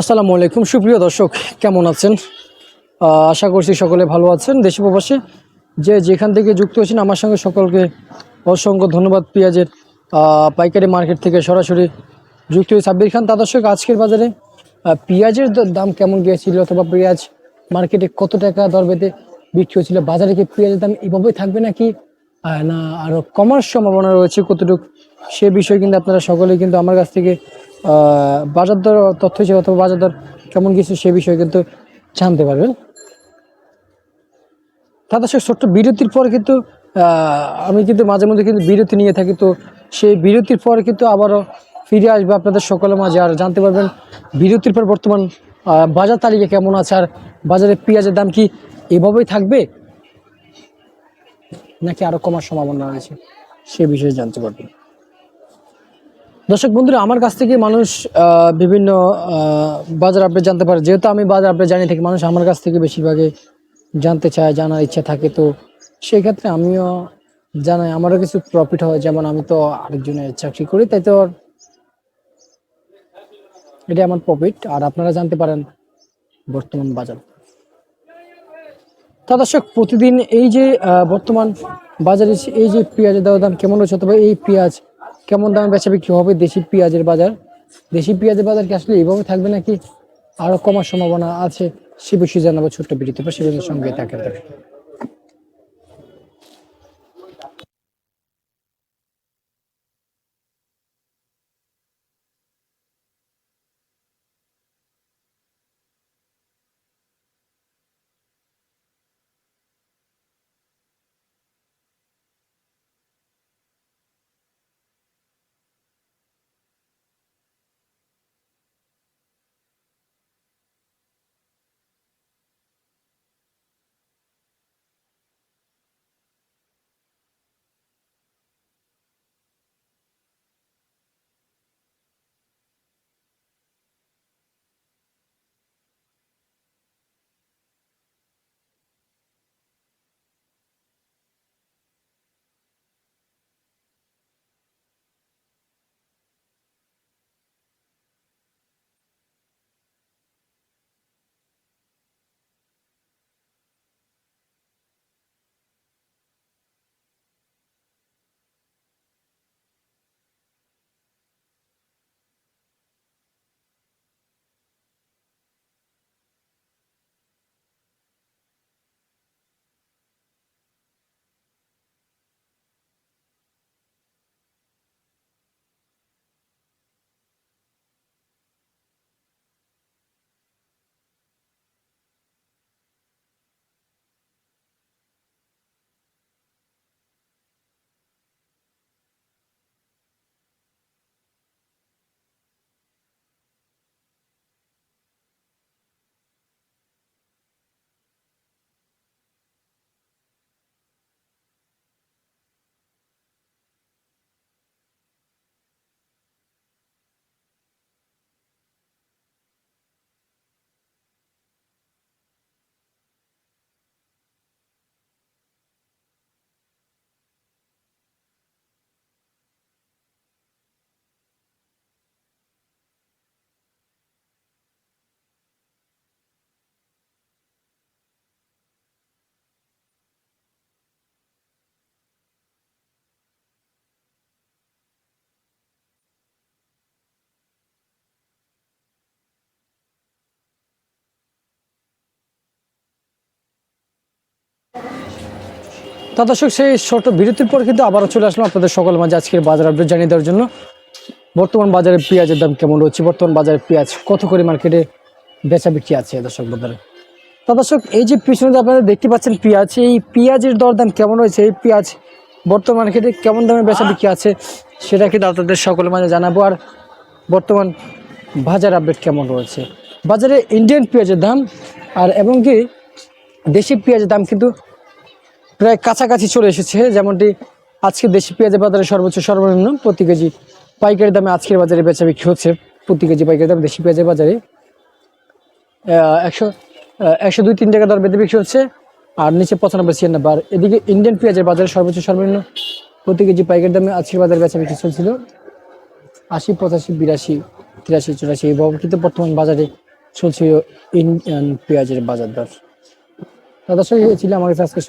আসসালামু আলাইকুম। সুপ্রিয় দর্শক, কেমন আছেন? আশা করছি সকলে ভালো আছেন। দেশে প্রবাসে যে যেখান থেকে যুক্ত হয়েছেন আমার সঙ্গে সকলকে অসংখ্য ধন্যবাদ। পেঁয়াজের পাইকারি মার্কেট থেকে সরাসরি যুক্ত হয়ে সাব্বির খান, তা দর্শক, আজকের বাজারে পেঁয়াজের দাম কেমন গিয়েছিল অথবা পেঁয়াজ মার্কেটে কত টাকা দর বিক্রি হয়েছিল? বাজারে কি পেঁয়াজের দাম এভাবেই থাকবে নাকি? না, আরও কমার সম্ভাবনা রয়েছে কতটুকু? সে বিষয়ে কিন্তু আপনারা সকলেই কিন্তু আমার কাছ থেকে বাজার দর, তথ্য হিসেবে অথবা বাজার দর কেমন কিছু সে বিষয়ে কিন্তু জানতে পারবেন। তাদের সে ছোট্ট বিরতির পর কিন্তু আমি কিন্তু মাঝে মধ্যে কিন্তু বিরতি নিয়ে থাকি, তো সেই বিরতির পর কিন্তু আবারও ফিরে আসবে আপনাদের সকলের মাঝে। আর জানতে পারবেন বিরতির পর বর্তমান বাজার তালিকা কেমন আছে, আর বাজারে পেঁয়াজের দাম কি এভাবেই থাকবে? নাকি আরও কমার সম্ভাবনা রয়েছে সে বিষয়ে জানতে পারবেন। দর্শক বন্ধুরা, আমার কাছ থেকে মানুষ বিভিন্ন বাজার আপডেট জানতে পারে। যেহেতু আমি বাজার আপডেট জানি থাকি, মানুষ আমার কাছ থেকে বেশিরভাগে জানতে চায়, জানার ইচ্ছা থাকে। তো সেই ক্ষেত্রে আমিও জানাই, আমারও কিছু প্রফিট হয়। যেমন আমি তো আরেকজনের চাকরি করি, তাই তো এটা আমার প্রফিট আর আপনারা জানতে পারেন বর্তমান বাজার। তা দর্শক, প্রতিদিন এই যে বর্তমান বাজারে, এই যে পেঁয়াজের দাম কেমন রয়েছে? অথবা এই পেঁয়াজ কেমন দামে বেচা বিক্রি হবে দেশি পেঁয়াজের বাজার? দেশি পেঁয়াজের বাজার কি আসলে এইভাবে থাকবে নাকি আরও কমার সম্ভাবনা আছে? সে বিষয়ে জানাব ছোট্ট বিরতি পর সেগুলোর সঙ্গে থাকে তা দর্শক, সেই ছোট বিরতির পর কিন্তু আবারও চলে আসলাম আপনাদের সকল মাঝে আজকের বাজার আপডেট জানিয়ে দেওয়ার জন্য। বর্তমান বাজারে পেঁয়াজের দাম কেমন রয়েছে? বর্তমান বাজারে পেঁয়াজ কত করে মার্কেটে বেচা বিক্রি আছে দর্শক বাজারে তা দর্শক, এই যে পিছনে আপনারা দেখতে পাচ্ছেন পেঁয়াজ, এই পেঁয়াজের দরদাম কেমন রয়েছে? এই পেঁয়াজ বর্তমান মার্কেটে কেমন দামে বেচা বিক্রি আছে সেটা কিন্তু আপনাদের সকলের মাঝে জানাব। আর বর্তমান বাজার আপডেট কেমন রয়েছে? বাজারে ইন্ডিয়ান পেঁয়াজের দাম আর এবং কি দেশি পেঁয়াজের দাম কিন্তু প্রায় কাছাকাছি চলে এসেছে। যেমনটি আজকে দেশি পেঁয়াজের বাজারে সর্বোচ্চ সর্বনিম্ন প্রতি কেজি পাইকারি দামে আজকের বাজারে বেচা বিক্রি হচ্ছে। প্রতি কেজি পাইকারি দাম দেশি পেঁয়াজের বাজারে একশো একশো দুই, তিন টাকা দর বেঁধে বিক্রি হচ্ছে। আর নিচে পঁচানব্বই ছিয়ানব্বই আর এদিকে ইন্ডিয়ান পেঁয়াজের বাজারে সর্বোচ্চ সর্বনিম্ন প্রতি কেজি পাইকারি দামে আজকের বাজারে বেচা বিক্রি চলছিল। আশি, পঁচাশি, বিরাশি, তিরাশি, চুরাশি এইভাবে কিন্তু বর্তমান বাজারে চলছে ইন্ডিয়ান পেঁয়াজের বাজার দর। দাদা সঙ্গে ছিল আমার কাছে আজকে